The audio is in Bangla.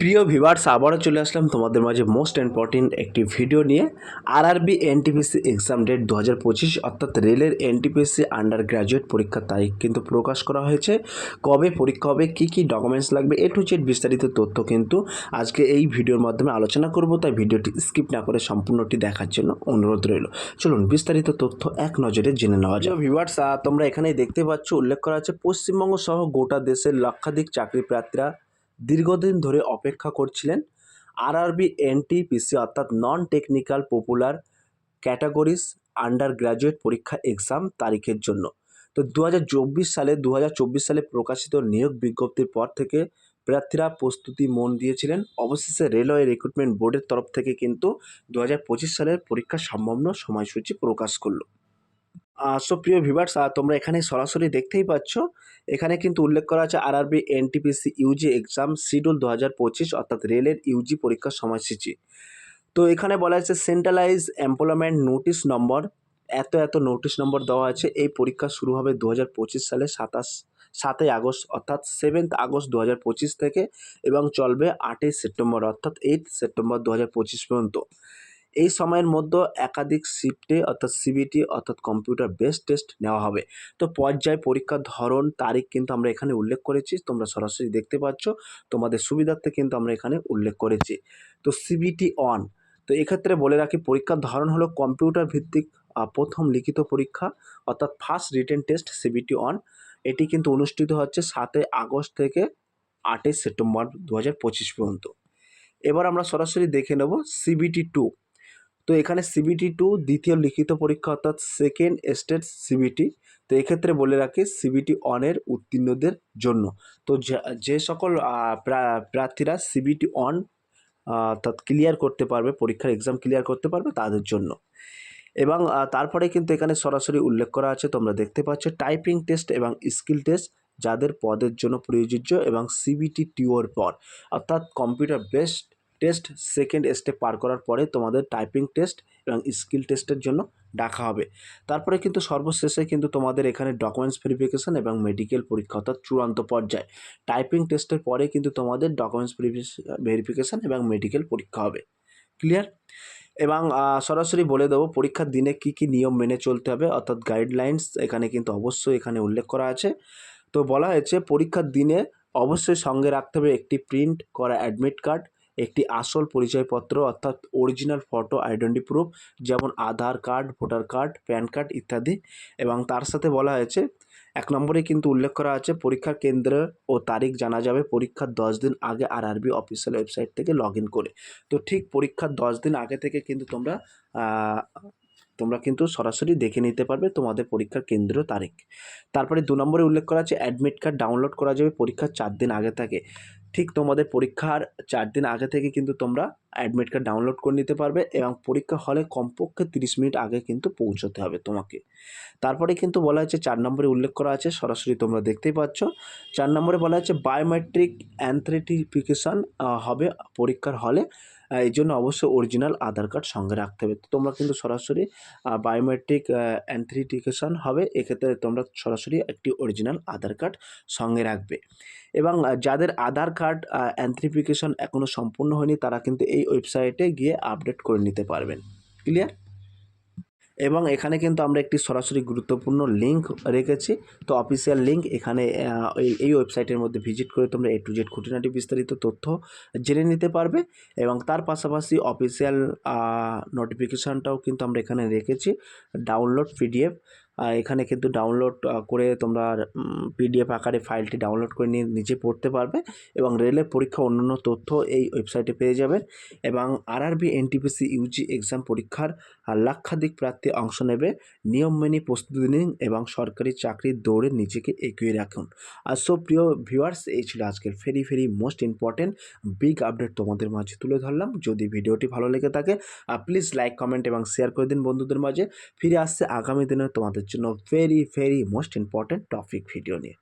প্রিয় ভিভার্স আবারও চলে আসলাম তোমাদের মাঝে মোস্ট ইম্পর্টেন্ট একটি ভিডিও নিয়ে। আরআরবি এনটিপিসি এক্সাম ডেট দু হাজার পঁচিশ, অর্থাৎ রেলের এনটিপিসি আন্ডার গ্র্যাজুয়েট পরীক্ষার তারিখ কিন্তু প্রকাশ করা হয়েছে। কবে পরীক্ষা হবে, কী কী ডকুমেন্টস লাগবে, এ টু জেড বিস্তারিত তথ্য কিন্তু আজকে এই ভিডিওর মাধ্যমে আলোচনা করব, তাই ভিডিওটি স্কিপ না করে সম্পূর্ণটি দেখার জন্য অনুরোধ রইল। চলুন বিস্তারিত তথ্য এক নজরে জেনে নেওয়া যায় ভিভার্স তোমরা এখানেই দেখতে পাচ্ছ, উল্লেখ করা আছে, পশ্চিমবঙ্গ সহ গোটা দেশের লক্ষাধিক চাকরি প্রার্থীরা দীর্ঘদিন ধরে অপেক্ষা করছিলেন আরআরবি এনটিপিসি অর্থাৎ non technical popular categories under graduate পরীক্ষা এক্সাম তারিখের জন্য। তো দু হাজার চব্বিশ সালে দু হাজার চব্বিশ সালে প্রকাশিত নিয়োগ বিজ্ঞপ্তির পর থেকে প্রার্থীরা প্রস্তুতি মন দিয়েছিলেন। অবশেষে রেলওয়ে রিক্রুটমেন্ট বোর্ডের তরফ থেকে কিন্তু দু হাজার পঁচিশ সালের পরীক্ষা সম্ভাব্য সময়সূচি প্রকাশ করল। সো প্রিয় ভিভার্স তোমরা এখানে সরাসরি দেখতেই পাচ্ছ। এখানে কিন্তু উল্লেখ করা আছে RRB NTPC UG exam schedule দু হাজার পঁচিশ, অর্থাৎ রেলের ইউজি পরীক্ষার সময়সূচি। তো এখানে বলা আছে সেন্ট্রালাইজ এমপ্লয়মেন্ট নোটিশ নম্বর এত এত নোটিশ নম্বর দেওয়া আছে। এই পরীক্ষা শুরু হবে দু হাজার পঁচিশ সালে সাতাশ, সাতই আগস্ট, অর্থাৎ সেভেন্থ আগস্ট দু হাজার পঁচিশ থেকে এবং চলবে আটই সেপ্টেম্বর, অর্থাৎ এইট সেপ্টেম্বর দু হাজার পঁচিশ পর্যন্ত। এই সময়ের মধ্যে একাধিক শিফটে অর্থাৎ সিবিটি অর্থাৎ কম্পিউটার বেস টেস্ট নেওয়া হবে। তো পর্যায় পরীক্ষার ধরন, তারিখ কিন্তু আমরা এখানে উল্লেখ করেছি, তোমরা সরাসরি দেখতে পাচ্ছ। তোমাদের সুবিধার্থে কিন্তু আমরা এখানে উল্লেখ করেছি। তো সিবিটি অন তো এক্ষেত্রে বলে রাখি পরীক্ষার ধরন হলো কম্পিউটার ভিত্তিক প্রথম লিখিত পরীক্ষা অর্থাৎ first written test CBT one এটি কিন্তু অনুষ্ঠিত হচ্ছে সাতই আগস্ট থেকে আটই সেপ্টেম্বর দু হাজার পঁচিশ পর্যন্ত। এবার আমরা সরাসরি দেখে নেব সিবিটি টু তো এখানে সিবিটি টু দ্বিতীয় লিখিত পরীক্ষা অর্থাৎ সেকেন্ড স্টেট সিবিটি তো এক্ষেত্রে বলে রাখি সিবিটি অনের উত্তীর্ণদের জন্য। তো যে- সকল প্রার্থীরা সিবিটি অন অর্থাৎ ক্লিয়ার করতে পারবে, পরীক্ষার এক্সাম ক্লিয়ার করতে পারবে তাদের জন্য। এবং তারপরে কিন্তু এখানে সরাসরি উল্লেখ করা আছে, তোমরা দেখতে পাচ্ছ টাইপিং টেস্ট এবং স্কিল টেস্ট যাদের পদের জন্য প্রযোজ্য এবং সিবিটি টিওর পর। অর্থাৎ computer based test second step পার করার পরে তোমাদের টাইপিং টেস্ট এবং স্কিল টেস্টের জন্য ডাকা হবে। তারপরে কিন্তু সর্বশেষে কিন্তু তোমাদের এখানে ডকুমেন্টস ভেরিফিকেশান এবং মেডিকেল পরীক্ষা অর্থাৎ চূড়ান্ত পর্যায়ে। টাইপিং টেস্টের পরে কিন্তু তোমাদের ডকুমেন্টস ভেরিফিকেশান এবং মেডিকেল পরীক্ষা হবে। ক্লিয়ার এবং সরাসরি বলে দেবো পরীক্ষার দিনে কি কি নিয়ম মেনে চলতে হবে, অর্থাৎ গাইডলাইন্স এখানে কিন্তু অবশ্যই এখানে উল্লেখ করা আছে। তো বলা হয়েছে, পরীক্ষার দিনে অবশ্যই সঙ্গে রাখতে হবে একটি প্রিন্ট করা অ্যাডমিট কার্ড একটি আসল পরিচয়পত্র অর্থাৎ অরিজিনাল ফটো আইডেন্টি প্রুফ যেমন Aadhaar card voter card PAN card ইত্যাদি। এবং তার সাথে বলা হয়েছে, এক নম্বরে কিন্তু উল্লেখ করা আছে পরীক্ষার কেন্দ্র ও তারিখ জানা যাবে পরীক্ষার দশ দিন আগে আর আরবি অফিসিয়াল ওয়েবসাইট থেকে লগ ইন করে। তো ঠিক পরীক্ষার দশ দিন আগে থেকে কিন্তু তোমরা তোমরা কিন্তু সরাসরি দেখে নিতে পারবে তোমাদের পরীক্ষার কেন্দ্র তারিখ। তারপরে দু নম্বরে উল্লেখ করা আছে অ্যাডমিট কার্ড ডাউনলোড করা যাবে পরীক্ষার চার দিন আগে থেকে। ঠিক তোমাদের পরীক্ষার চার দিন আগে থেকে কিন্তু তোমরা অ্যাডমিট কার্ড ডাউনলোড করে নিতে পারবে এবং পরীক্ষা হলে কমপক্ষে তিরিশ মিনিট আগে কিন্তু পৌঁছতে হবে তোমাকে। তারপরে কিন্তু বলা হয়েছে চার নম্বরে উল্লেখ করা আছে, সরাসরি তোমরা দেখতেই পাচ্ছ। চার নম্বরে বলা হচ্ছে বায়োমেট্রিক অ্যান্থ্রেটিফিকেশান হবে পরীক্ষার হলে। এই জন্য অবশ্যই অরিজিনাল আধার কার্ড সঙ্গে রাখতে হবে। তো তোমরা কিন্তু সরাসরি বায়োমেট্রিক অ্যান্থ্রিটিকেশন হবে, এক্ষেত্রে তোমরা সরাসরি একটি অরিজিনাল আধার কার্ড সঙ্গে রাখবে। এবং যাদের আধার কার্ড অ্যান্থ্রিফিকেশন এখনও সম্পূর্ণ হয়নি, তারা কিন্তু এই ওয়েবসাইটে গিয়ে আপডেট করে নিতে পারবেন। ক্লিয়ার এবং এখানে কিন্তু আমরা একটি সরাসরি গুরুত্বপূর্ণ লিঙ্ক রেখেছি। তো অফিসিয়াল লিঙ্ক এখানে এই ওয়েবসাইটের মধ্যে ভিজিট করে তোমরা এ টু জেড খুঁটিনাটি বিস্তারিত তথ্য জেনে নিতে পারবে। এবং তার পাশাপাশি অফিসিয়াল নোটিফিকেশানটাও কিন্তু আমরা এখানে রেখেছি। ডাউনলোড পিডিএফ এখানে কিন্তু ডাউনলোড করে তোমরা পিডিএফ আকারে ফাইলটি ডাউনলোড করে নিয়ে নিজে পড়তে পারবে এবং রেলের পরীক্ষা অন্যান্য তথ্য এই ওয়েবসাইটে পেয়ে যাবেন এবং আর আরআরবি এনটিপিসি ইউজি এক্সাম পরীক্ষার লাক্ষাধিক প্রার্থী অংশ নেবে। নিয়ম মেনে প্রস্তুতি নিন এবং সরকারি চাকরির দৌড়ে নিজেকে এগিয়ে রাখুন। আর সো প্রিয় ভিউয়ার্স এই ছিল আজকের very very most important big update তোমাদের মাঝে তুলে ধরলাম। যদি ভিডিওটি ভালো লেগে থাকে প্লিজ লাইক কমেন্ট এবং শেয়ার করে দিন বন্ধুদের মাঝে। ফিরে আসছে আগামী দিনে তোমাদের জন্য very very most important topic video নিয়ে।